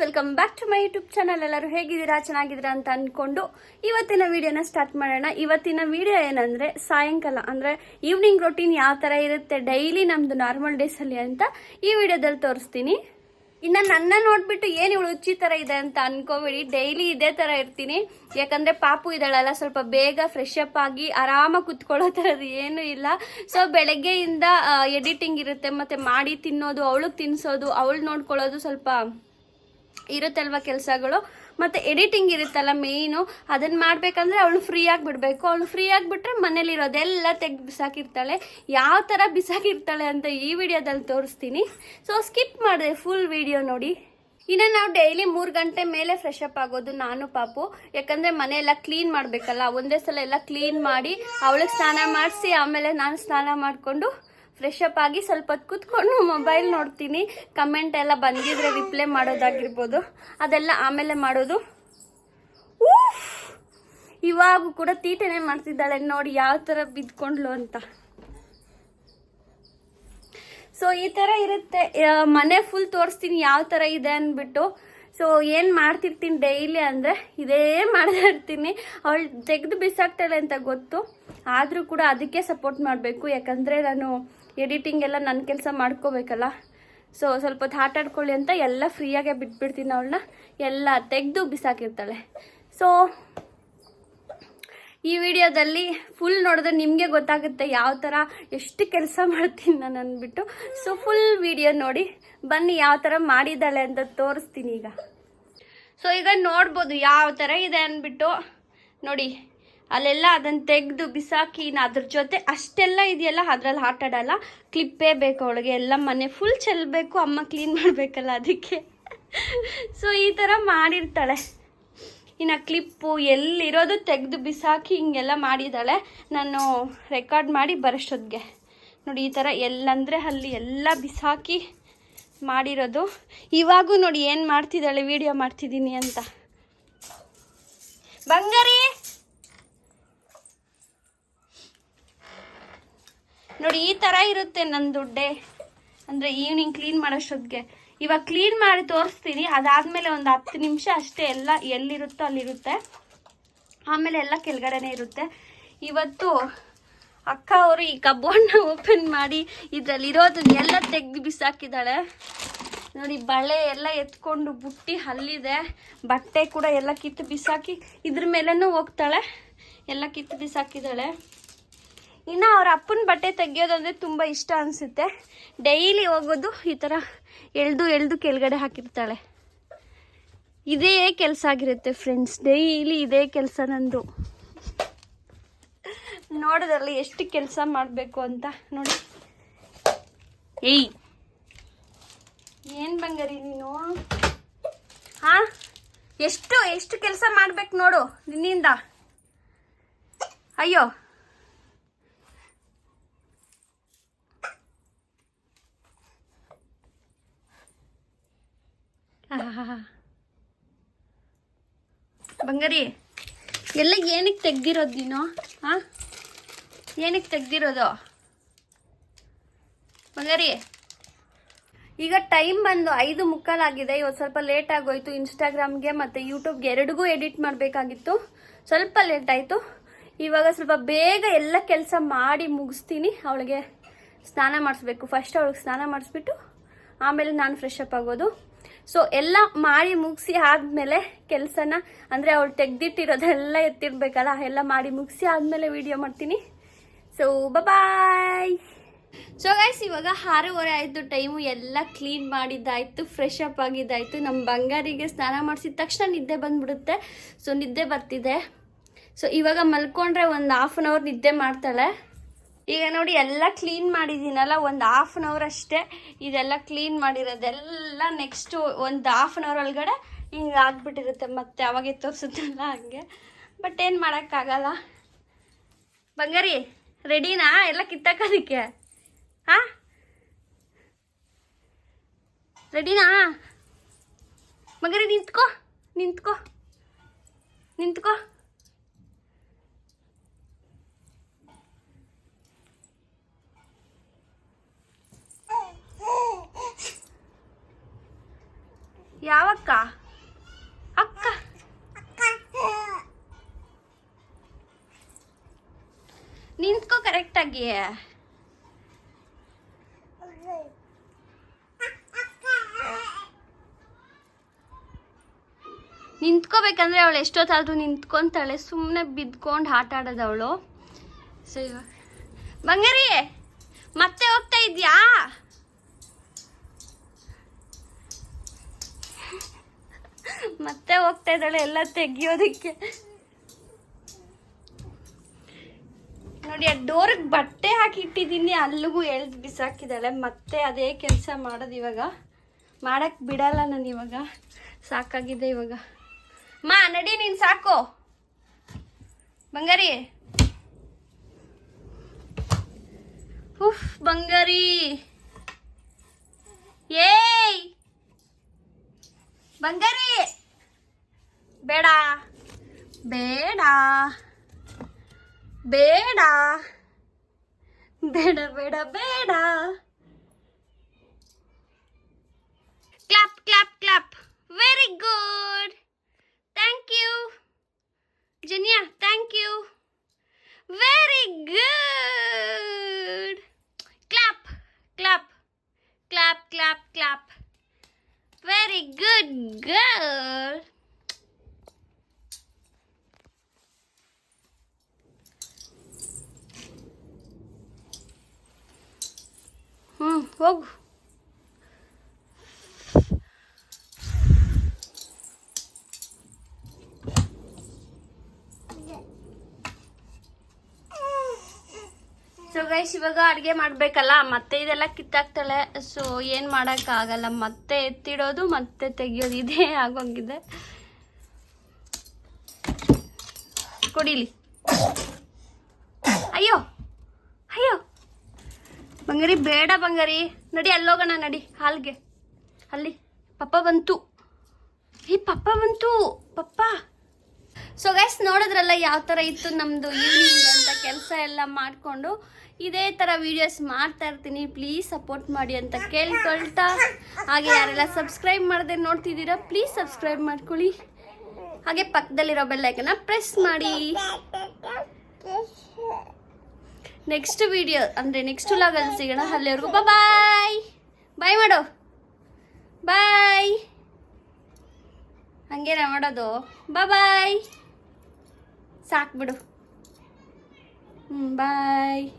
Welcome back to my YouTube channel. ಎಲ್ಲರೂ ಹೇಗಿದ್ದೀರಾ? ಚೆನ್ನಾಗಿದ್ದೀರಾ ಅಂತ ಅಂದ್ಕೊಂಡು ಇವತ್ತಿನ ವಿಡಿಯೋನ ಸ್ಟಾರ್ಟ್ ಮಾಡೋಣ. ಇವತ್ತಿನ ವಿಡಿಯೋ ಏನಂದ್ರೆ, ಸಾಯಂಕಾಲ, ಅಂದ್ರೆ ಈವ್ನಿಂಗ್ ರೊಟೀನ್ ಯಾವ ತರ ಇರುತ್ತೆ ಡೈಲಿ ನಮ್ದು ನಾರ್ಮಲ್ ಅಲ್ಲಿ ಅಂತ ಈ ವಿಡಿಯೋದಲ್ಲಿ ತೋರಿಸ್ತೀನಿ. ಇನ್ನ ನನ್ನ ನೋಡ್ಬಿಟ್ಟು ಏನು ಇವಳು ಉಚ್ಚಿ ತರ ಇದೆ ಅಂತ ಅನ್ಕೋಬೇಡಿ. ಡೈಲಿ ಇದೇ ತರ ಇರ್ತೀನಿ. ಯಾಕಂದ್ರೆ ಪಾಪು ಇದ್ದಾಳಲ್ಲ, ಸ್ವಲ್ಪ ಬೇಗ ಫ್ರೆಶ್ ಅಪ್ ಆಗಿ ಆರಾಮಾಗಿ ಕುತ್ಕೊಳ್ಳೋ ಥರದ್ದು ಏನೂ ಇಲ್ಲ. ಸೊ ಬೆಳಗ್ಗೆಯಿಂದ ಎಡಿಟಿಂಗ್ ಇರುತ್ತೆ. ಮತ್ತೆ ಮಾಡಿ ತಿನ್ನೋದು, ಅವಳಿಗೆ ತಿನ್ಸೋದು, ಅವಳು ನೋಡ್ಕೊಳ್ಳೋದು ಸ್ವಲ್ಪ ಇರುತ್ತಲ್ವ ಕೆಲಸಗಳು? ಮತ್ತೆ ಎಡಿಟಿಂಗ್ ಇರುತ್ತಲ್ಲ ಮೇಯ್ನು ಅದನ್ನ ಮಾಡಬೇಕಂದ್ರೆ ಅವಳು ಫ್ರೀ ಆಗಿ ಬಿಡಬೇಕು. ಅವಳು ಫ್ರೀ ಆಗಿಬಿಟ್ರೆ ಬಿಟ್ರೆ ಮನೇಲಿ ಇರೋದೆಲ್ಲ ತೆಗ್ದು ಬಿಸಾಕಿರ್ತಾಳೆ. ಯಾವ ಥರ ಬಿಸಾಕಿರ್ತಾಳೆ ಅಂತ ಈ ವಿಡಿಯೋದಲ್ಲಿ ತೋರಿಸ್ತೀನಿ. ಸೊ ಸ್ಕಿಪ್ ಮಾಡಿದೆ ಫುಲ್ ವಿಡಿಯೋ ನೋಡಿ. ಇನ್ನು ನಾವು ಡೈಲಿ ಮೂರು ಗಂಟೆ ಮೇಲೆ ಫ್ರೆಶ್ ಅಪ್ ಆಗೋದು ನಾನು ಪಾಪು. ಯಾಕಂದ್ರೆ ಮನೆಯೆಲ್ಲ ಕ್ಲೀನ್ ಮಾಡಬೇಕಲ್ಲ, ಒಂದೇ ಸಲ ಎಲ್ಲ ಕ್ಲೀನ್ ಮಾಡಿ, ಅವಳಿಗೆ ಸ್ನಾನ ಮಾಡಿಸಿ, ಆಮೇಲೆ ನಾನು ಸ್ನಾನ ಮಾಡಿಕೊಂಡು ಫ್ರೆಶ್ ಅಪ್ ಆಗಿ ಸ್ವಲ್ಪ ಹೊತ್ತು ಕೂತ್ಕೊಂಡು ಮೊಬೈಲ್ ನೋಡ್ತೀನಿ. ಕಮೆಂಟ್ ಎಲ್ಲ ಬಂದಿದ್ರೆ ರಿಪ್ಲೈ ಮಾಡೋದಾಗಿರ್ಬೋದು. ಅದೆಲ್ಲ ಆಮೇಲೆ ಮಾಡೋದು! ಇವಾಗೂ ಕೂಡ ತೀಟೆನೆ ಮಾಡ್ತಿದ್ದಾಳೆ. ನೋಡಿ ಯಾವ ಥರ ಬಿದ್ಕೊಂಡ್ಲು ಅಂತ. ಸೊ ಈ ಥರ ಇರುತ್ತೆ. ಮನೆ ಫುಲ್ ತೋರಿಸ್ತೀನಿ ಯಾವ ಥರ ಇದೆ ಅಂದ್ಬಿಟ್ಟು. ಸೊ ಏನು ಮಾಡ್ತಿರ್ತೀನಿ ಡೈಲಿ ಅಂದರೆ ಇದೇ ಮಾಡ್ತಾ ಇರ್ತೀನಿ ಅವಳು ತೆಗೆದು ಬಿಸಾಕ್ತಾಳೆ ಅಂತ ಗೊತ್ತು. ಆದರೂ ಕೂಡ ಅದಕ್ಕೆ ಸಪೋರ್ಟ್ ಮಾಡಬೇಕು. ಯಾಕಂದರೆ ನಾನು ಎಡಿಟಿಂಗ್ ಎಲ್ಲ ನನ್ನ ಕೆಲಸ ಮಾಡ್ಕೋಬೇಕಲ್ಲ? ಸೊ ಸ್ವಲ್ಪ ಹೊತ್ತು ಆಟ ಆಡ್ಕೊಳ್ಳಿ ಅಂತ ಎಲ್ಲ ಫ್ರೀಯಾಗೆ ಬಿಟ್ಬಿಡ್ತೀನಿ ಅವಳನ್ನ. ಎಲ್ಲ ತೆಗೆದು ಬಿಸಾಕಿರ್ತಾಳೆ. ಸೊ ಈ ವಿಡಿಯೋದಲ್ಲಿ ಫುಲ್ ನೋಡಿದ್ರೆ ನಿಮಗೆ ಗೊತ್ತಾಗುತ್ತೆ ಯಾವ ಥರ ಎಷ್ಟು ಕೆಲಸ ಮಾಡ್ತೀನಿ ನಾನು ಅಂದ್ಬಿಟ್ಟು. ಸೊ ಫುಲ್ ವಿಡಿಯೋ ನೋಡಿ ಬನ್ನಿ ಯಾವ ಥರ ಮಾಡಿದ್ದಾಳೆ ಅಂತ ತೋರಿಸ್ತೀನಿ ಈಗ. ಸೊ ಈಗ ನೋಡ್ಬೋದು ಯಾವ ಥರ ಇದೆ ಅಂದ್ಬಿಟ್ಟು. ನೋಡಿ. ಅಲ್ಲೆಲ್ಲ ಅದನ್ನು ತೆಗೆದು ಬಿಸಾಕಿ ಅದ್ರ ಜೊತೆ ಅಷ್ಟೆಲ್ಲ ಇದೆಯಲ್ಲ, ಅದ್ರಲ್ಲಿ ಆಟ ಆಡಲ್ಲ. ಕ್ಲಿಪ್ಪೇ ಬೇಕು ಅವಳಿಗೆ, ಎಲ್ಲ ಮನೆ ಫುಲ್ ಚೆಲ್ಲಬೇಕು ಅಮ್ಮ ಕ್ಲೀನ್ ಮಾಡಬೇಕಲ್ಲ ಅದಕ್ಕೆ. ಸೊ ಈ ಥರ ಮಾಡಿರ್ತಾಳೆ. ಇನ್ನು ಕ್ಲಿಪ್ಪು ಎಲ್ಲಿರೋದು ತೆಗೆದು ಬಿಸಾಕಿ ಹಿಂಗೆಲ್ಲ ಮಾಡಿದ್ದಾಳೆ. ನಾನು ರೆಕಾರ್ಡ್ ಮಾಡಿ ಬರೋಷ್ಟೊತ್ತಿಗೆ ನೋಡಿ, ಈ ಥರ ಎಲ್ಲಂದರೆ ಅಲ್ಲಿ ಎಲ್ಲ ಬಿಸಾಕಿ ಮಾಡಿರೋದು. ಇವಾಗೂ ನೋಡಿ ಏನು ಮಾಡ್ತಿದ್ದಾಳೆ ವಿಡಿಯೋ ಮಾಡ್ತಿದ್ದೀನಿ ಅಂತ. ಬಂಗಾರಿ! ನೋಡಿ, ಈ ಥರ ಇರುತ್ತೆ ನನ್ನ ದುಡ್ಡೆ. ಅಂದರೆ ಈವ್ನಿಂಗ್ ಕ್ಲೀನ್ ಮಾಡೋಷ್ಟೊತ್ತಿಗೆ ಇವಾಗ ಕ್ಲೀನ್ ಮಾಡಿ ತೋರಿಸ್ತೀನಿ, ಅದಾದಮೇಲೆ ಒಂದು ಹತ್ತು ನಿಮಿಷ ಅಷ್ಟೇ ಎಲ್ಲ ಎಲ್ಲಿರುತ್ತೋ ಅಲ್ಲಿರುತ್ತೆ. ಆಮೇಲೆ ಎಲ್ಲ ಕೆಳಗಡೆನೇ ಇರುತ್ತೆ. ಇವತ್ತು ಅಕ್ಕ ಅವರು ಈ ಕಬೋರ್ಡ್ನ ಓಪನ್ ಮಾಡಿ ಇದರಲ್ಲಿ ಇರೋದು ಎಲ್ಲ ತೆಗೆದು ಬಿಸಾಕಿದ್ದಾಳೆ. ನೋಡಿ, ಬಳೆ ಎಲ್ಲ ಎತ್ಕೊಂಡು ಬುಟ್ಟಿ ಹಲ್ಲಿದೆ. ಬಟ್ಟೆ ಕೂಡ ಎಲ್ಲ ಕಿತ್ತು ಬಿಸಾಕಿ ಇದ್ರ ಮೇಲೇನೂ ಹೋಗ್ತಾಳೆ. ಎಲ್ಲ ಕಿತ್ತು ಬಿಸಾಕಿದ್ದಾಳೆ. ಇನ್ನು ಅವ್ರ ಅಪ್ಪನ ಬಟ್ಟೆ ತೆಗಿಯೋದಂದರೆ ತುಂಬ ಇಷ್ಟ ಅನಿಸುತ್ತೆ. ಡೈಲಿ ಹೋಗೋದು ಈ ಥರ ಎಳ್ದು ಎಳ್ದು ಕೆಳಗಡೆ ಹಾಕಿರ್ತಾಳೆ. ಇದೇ ಕೆಲಸ ಆಗಿರುತ್ತೆ ಫ್ರೆಂಡ್ಸ್ ಡೈಲಿ ಇದೇ ಕೆಲಸ ನಂದು. ನೋಡೋದ್ರಲ್ಲಿ ಎಷ್ಟು ಕೆಲಸ ಮಾಡಬೇಕು ಅಂತ ನೋಡಿ. ಏಯ್! ಏನು ಬಂಗಾರಿ ನೀನು? ಹಾಂ? ಎಷ್ಟು ಎಷ್ಟು ಕೆಲಸ ಮಾಡ್ಬೇಕು ನೋಡು ನಿನ್ನಿಂದ. ಅಯ್ಯೋ! ಬಂಗಾರಿ. ಎಲ್ಲ ಏನಕ್ಕೆ ತೆಗ್ದಿರೋದು ನೀನು? ಹಾಂ ಏನಕ್ಕೆ ತೆಗ್ದಿರೋದು? ಬಂಗಾರಿ. ಈಗ ಟೈಮ್ ಬಂದು ಐದು ಮುಕ್ಕಾಲಾಗಿದೆ. ಇವತ್ತು ಸ್ವಲ್ಪ ಲೇಟ್ ಆಗೋಯ್ತು ಇನ್ಸ್ಟಾಗ್ರಾಮ್ಗೆ ಮತ್ತು ಯೂಟ್ಯೂಬ್ಗೆ ಎರಡಿಗೂ ಎಡಿಟ್ ಮಾಡಬೇಕಾಗಿತ್ತು. ಸ್ವಲ್ಪ ಲೇಟ್ ಆಯಿತು. ಇವಾಗ ಸ್ವಲ್ಪ ಬೇಗ ಎಲ್ಲ ಕೆಲಸ ಮಾಡಿ ಮುಗಿಸ್ತೀನಿ. ಅವಳಿಗೆ ಸ್ನಾನ ಮಾಡಿಸ್ಬೇಕು. ಫಸ್ಟ್ ಅವಳಿಗೆ ಸ್ನಾನ ಮಾಡಿಸ್ಬಿಟ್ಟು ಆಮೇಲೆ ನಾನು ಫ್ರೆಶ್ ಅಪ್ ಆಗೋದು. ಸೊ ಎಲ್ಲ ಮಾಡಿ ಮುಗಿಸಿ ಆದಮೇಲೆ ಕೆಲಸನ, ಅಂದರೆ ಅವಳು ತೆಗ್ದಿಟ್ಟಿರೋದೆಲ್ಲ ಎತ್ತಿರ್ಬೇಕಲ್ಲ, ಎಲ್ಲ ಮಾಡಿ ಮುಗಿಸಿ ಆದಮೇಲೆ ವಿಡಿಯೋ ಮಾಡ್ತೀನಿ. ಸೊ ಬಾಯ್ ಸೊ ಗೈಸ್ ಇವಾಗ ಆರೂವರೆ ಆಯಿತು ಟೈಮು ಎಲ್ಲ ಕ್ಲೀನ್ ಮಾಡಿದ್ದಾಯ್ತು ಫ್ರೆಶ್ ಅಪ್ ಆಗಿದ್ದಾಯ್ತು. ನಮ್ಮ ಬಂಗಾರಿಗೆ ಸ್ನಾನ ಮಾಡಿಸಿದ ತಕ್ಷಣ ನಿದ್ದೆ ಬಂದ್ಬಿಡುತ್ತೆ. ಸೊ ನಿದ್ದೆ ಬರ್ತಿದೆ. ಸೊ ಇವಾಗ ಮಲ್ಕೊಂಡ್ರೆ ಒಂದು ಹಾಫ್ ಆನ್ ಅವರ್ ನಿದ್ದೆ ಮಾಡ್ತಾಳೆ. ಈಗ ನೋಡಿ, ಎಲ್ಲ ಕ್ಲೀನ್ ಮಾಡಿದ್ದೀನಲ್ಲ, ಒಂದು ಹಾಫ್ ಆನ್ ಅವರ್ ಅಷ್ಟೇ. ಇದೆಲ್ಲ ಕ್ಲೀನ್ ಮಾಡಿರೋದೆಲ್ಲ ನೆಕ್ಸ್ಟು ಒಂದು ಹಾಫ್ ಆನ್ ಅವರ್ ಒಳಗಡೆ ಹಿಂಗೆ ಆಗ್ಬಿಟ್ಟಿರುತ್ತೆ ಮತ್ತೆ ಅವಾಗೆ ತೋರಿಸುತ್ತಲ್ಲ ಹಂಗೆ. ಬಟ್ ಏನು ಮಾಡೋಕ್ಕಾಗಲ್ಲ. ಬಂಗಾರಿ ರೆಡಿನಾ ಎಲ್ಲ ಕಿತ್ತಾಕೋದಕ್ಕೆ? ಹಾ? ರೆಡಿನಾ ಬಂಗಾರಿ, ನಿಂತ್ಕೋ ನಿಂತ್ಕೋ ನಿಂತ್ಕೋ ಯಾವಕ್ಕ ನಿಂತ್ಕೋ ಕರೆಕ್ಟಾಗಿ ನಿಂತ್ಕೋಬೇಕಂದ್ರೆ ಅವಳು ಎಷ್ಟೊತ್ತಾದ್ರೂ ನಿಂತ್ಕೊಂತಾಳೆ ಸುಮ್ಮನೆ ಬಿದ್ಕೊಂಡು ಆಟ ಆಡೋದು ಅವಳು. ಸೊ ಬಂಗಾರಿ, ಮತ್ತೆ ಹೋಗ್ತಾ ಇದ್ಯಾ? ಮತ್ತೆ ಹೋಗ್ತಾ ಇದ್ದಾಳೆ, ಎಲ್ಲ ತೆಗಿಯೋದಕ್ಕೆ. ನೋಡಿ, ಆ ಡೋರ್ಗೆ ಬಟ್ಟೆ ಹಾಕಿ ಇಟ್ಟಿದ್ದೀನಿ ಅಲ್ಲಿಗೂ ಎಳ್ದು ಬಿಸಾಕಿದ್ದಾಳೆ. ಮತ್ತೆ ಅದೇ ಕೆಲಸ ಮಾಡೋದು ಇವಾಗ. ಮಾಡಕ್ ಬಿಡಲ್ಲ ನಾನು ಇವಾಗ. ಸಾಕಾಗಿದೆ ಇವಾಗ. ಮಾ, ನಡಿ ನೀನು ಸಾಕು. ಬಂಗಾರಿ. ಉಫ್, ಬಂಗಾರಿ. ಏಯ್! ಬಂಗಾರಿ! ಬೇಡ. ಬೇಡ. ಬೇಡ ಬೇಡ ಬೇಡ ಬೇಡ clap clap clap very good thank you Jania thank you very good clap clap clap clap clap very good girl ಹ್ಞೂ ಹೋಗು. ಸೊ ಗೈಸ್ ಇವಾಗ ಅಡುಗೆ ಮಾಡಬೇಕಲ್ಲ, ಮತ್ತೆ ಇದೆಲ್ಲ ಕಿತ್ತಾಕ್ತಾಳೆ. ಸೊ ಏನು ಮಾಡೋಕ್ಕಾಗಲ್ಲ, ಮತ್ತೆ ಎತ್ತಿಡೋದು, ಮತ್ತೆ ತೆಗಿಯೋದು, ಇದೇ ಆಗೋಗಿದೆ. ಕೊಡಿಲಿ. ಅಯ್ಯೋ ಅಯ್ಯೋ. ಬಂಗಾರಿ, ಬೇಡ ಬಂಗಾರಿ. ನಡಿ, ಅಲ್ಲೋಗೋಣ, ನಡಿ, ಹಾಲ್ಗೆ. ಅಲ್ಲಿ, ಪಪ್ಪ ಬಂತು. ಈ ಪಪ್ಪ ಬಂತು. ಪಪ್ಪ. ಸೊ ಗೈಸ್ ನೋಡಿದ್ರಲ್ಲ ಯಾವ ಥರ ಇತ್ತು ನಮ್ಮದು ಈವ್ನಿಂಗ್ ಅಂತ ಕೆಲಸ ಎಲ್ಲ ಮಾಡಿಕೊಂಡು? ಇದೇ ಥರ ವೀಡಿಯೋಸ್ ಮಾಡ್ತಾ ಇರ್ತೀನಿ. ಪ್ಲೀಸ್ ಸಪೋರ್ಟ್ ಮಾಡಿ ಅಂತ ಕೇಳ್ಕೊಳ್ತಾ. ಹಾಗೆ ಯಾರೆಲ್ಲ ಸಬ್ಸ್ಕ್ರೈಬ್ ಮಾಡದೆ ನೋಡ್ತಿದ್ದೀರಾ ಪ್ಲೀಸ್ ಸಬ್ಸ್ಕ್ರೈಬ್ ಮಾಡ್ಕೊಳ್ಳಿ. ಹಾಗೆ ಪಕ್ಕದಲ್ಲಿರೋ ಬೆಲ್ಲೈಕನ್ನ ಪ್ರೆಸ್ ಮಾಡಿ. ನೆಕ್ಸ್ಟ್ ವಿಡಿಯೋ ಅಂದರೆ ನೆಕ್ಸ್ಟ್ ಲಾಗಲ್ಲಿ ಸಿಗೋಣ. ಅಲ್ಲಿವರೆಗೂ ಬಾಯ್ ಬಾಯ್ ಮಾಡು. ಬಾಯ್ ಹಂಗೇನ ಮಾಡೋದು. ಬಾಯ್ ಸಾಕು ಬಿಡು. ಹ್ಞೂ ಬಾಯ್